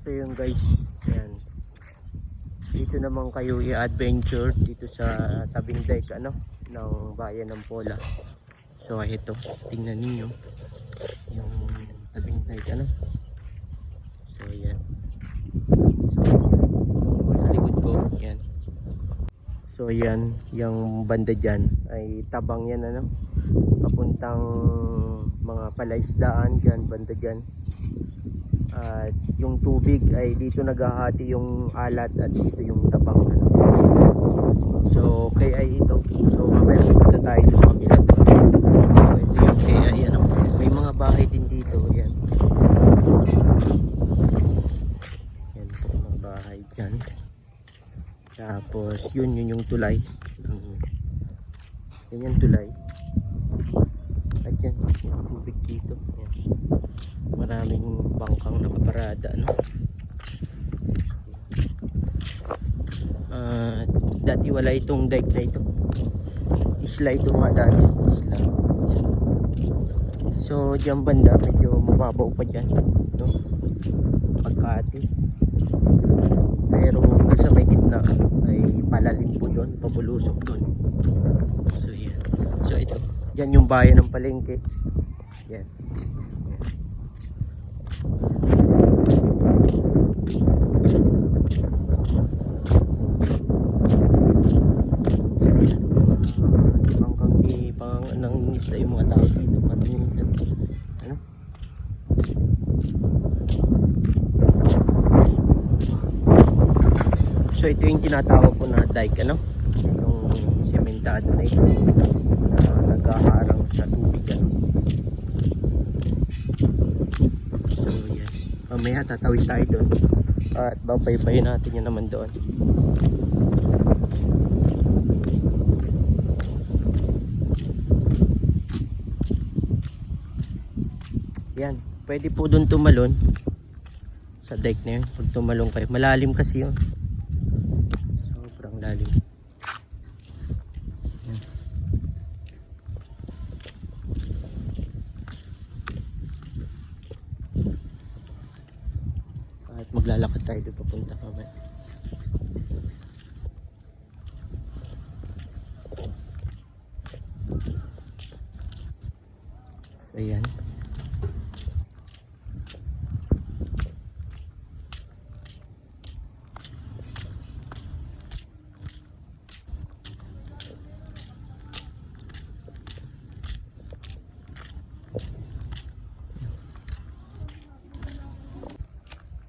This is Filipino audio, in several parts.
So yun guys, ayan. Dito naman kayo i-adventure dito sa tabing dike ano ng bayan ng Pola. So ito, tingnan niyo yung tabing dike ano. So ayan. So sa likod ko, ayan. So ayan, yung banda diyan ay tabang yan ano. Papuntang mga palaisdaan diyan, banda diyan. At yung tubig ay dito naghahati yung alat at dito yung tabang ano. So ay ito. So mamaya punta tayo sa kabila. So ito yung ay ano. May mga bahay din dito. Yan. Yan po mga bahay dyan. Tapos yun yun yung tulay. Yan yung tulay. At yan yung tubig dito. Yan. Maraming bangkang nakaparada no. Ah, dati wala itong dike na ito. Isla ito nga dati. Isla. So, diyan banda, medyo mababaw pa dyan. No? Pagkati. Pero sa may gitna ay palalim po doon, pabulusok doon. So, yan. So, ito. Yan yung bayan ng palengke. Yan. Bangkang di pang nang isla yung mga tao dito. Patingin ano? So ito yung tinatawag ko na dike ano? Yung sementado na ito na nagkaharang sa tubig ano? So yan. Mamaya tatawid tayo doon. At babaybayin natin yan naman doon. Yan. Pwede po doon tumalon. Sa dike na yun. Pag tumalon kayo. Malalim kasi yun. Sobrang lalim. Yan. At maglalakad tayo doon papunta mamaya. So yan.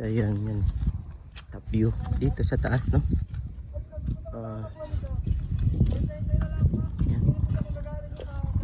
So yan, yan. Top view dito sa taas, no? Yan.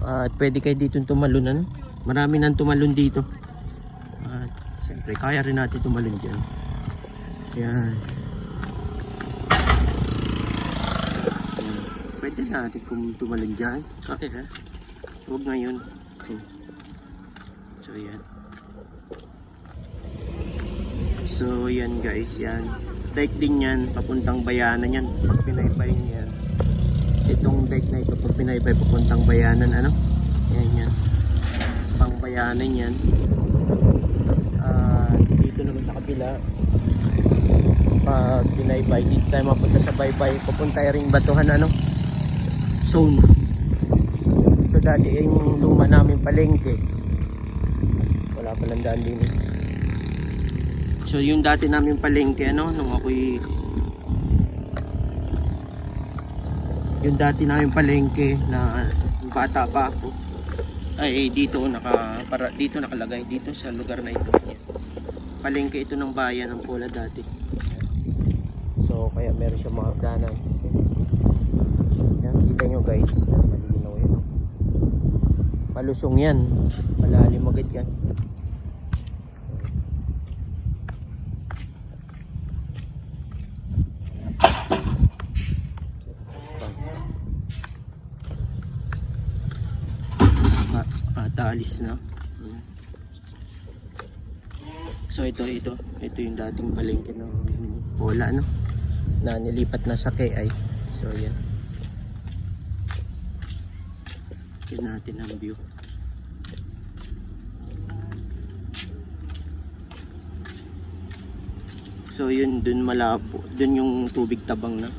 At pwede kayo dito tumalon, ano? Marami nang tumalon dito. At siyempre, kaya rin natin tumalon dyan. Yan. Yan. Pwede natin kung tumalon dyan. Okay, ha? Huwag ngayon. Okay. So, yan. So yan guys, yan. Dike din yan, papuntang bayanan yan. Pag pinaybay niyo yan. Itong dike na ito, pag pinaybay papuntang bayanan, ano? Yan yan. Pang bayanan yan. Ah, dito naman sa kabila. Pag pinaybay, dito tayo mapunta sa baybay. Papunta ring batuhan, ano? Zone. So dati yung luma namin palengke. Wala palang daan din eh. So yung dati namin palengke ano nung ako'y yung dati namin palengke na bata pa ako ay dito naka para dito nakalagay dito sa lugar na ito. Palengke ito ng bayan ng Pola dati. So kaya meron siya mga hagdanan. Yan kita nyo guys, malinaw yan. Malusong yan. Malalim agad yan. Mm. So ito, ito. Ito yung dating palengke ng bola, no? Na nilipat na sa KI. So yan. Tignan natin ang view. So yun, dun malabo. Dun yung tubig tabang na.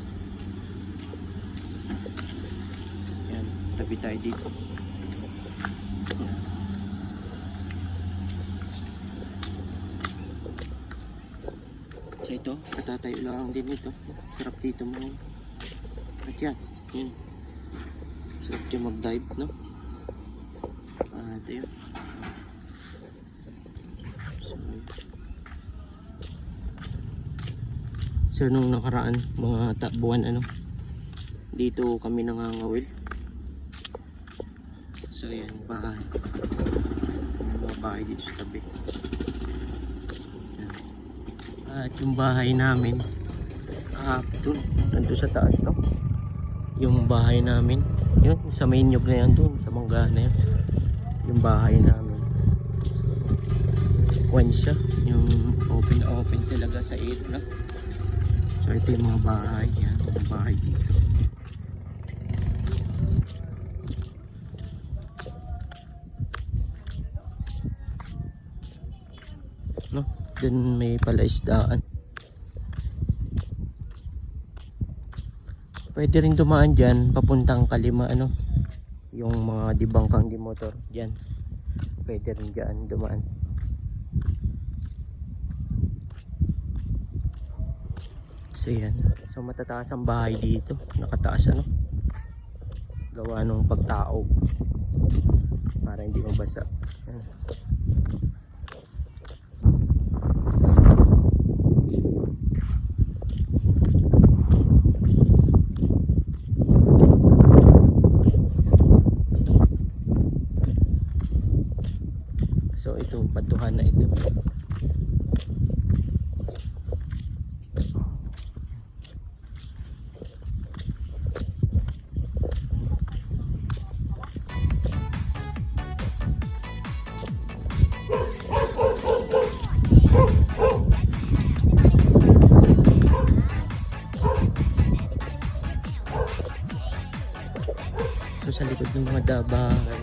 Yan, tabi tayo dito. Yan. Ito, katatayo lang din ito. Sarap dito mo. At yan, yun. Sarap yung mag-dive, no? At yun. So, So nung nakaraan mga ta- buwan ano dito kami nangangawil. So yan bahay. Mga bahay dito sa tabi. At yung bahay namin ah dun, nandun sa taas no. Yung bahay namin, yun sa main nyug na yan dun, sa mangga na yan. Yung bahay namin. One siya, yung open open talaga sa area. So ito yung mga bahay, yan, mga bahay dito. Dun may palaisdaan. Pwede rin dumaan dyan, papuntang Kalima, ano, yung mga dibangkang di motor, dyan. Pwede rin dyan dumaan. So yan. So matataas ang bahay dito. Nakataas ano. Gawa nung pagtaob. Para hindi mabasa. Yan. So sa likod ng mga dabahay,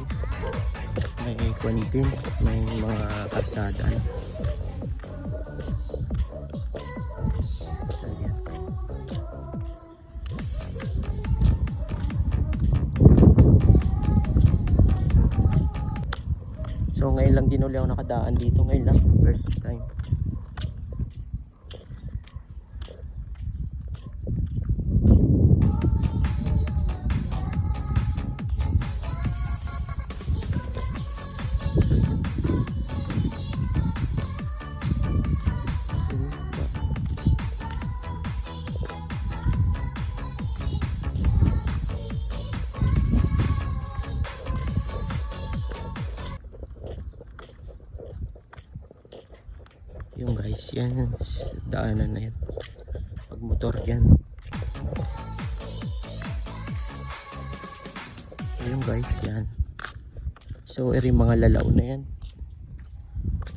may kwan din, may mga kalsada. So ngayon lang din uli ako nakadaan dito ngayon lang, first time. Yan. Daanan na yan. Pag motor yan. Ayun guys, yan. So, eri mga lalaw na yan.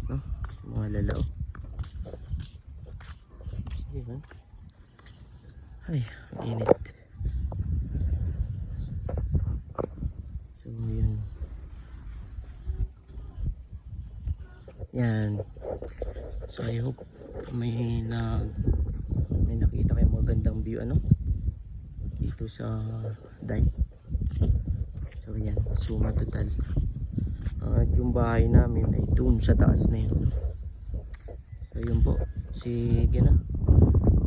No? Mga lalaw. Ayun. Ay, init. So, yun. Yan. So I hope may na may nakita kayong magandang view ano dito sa dike. So yan, suma total. At yung bahay namin ay doon sa taas na yun. So yun po. Sige na.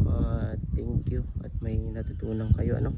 Uh, thank you at may natutunan kayo ano.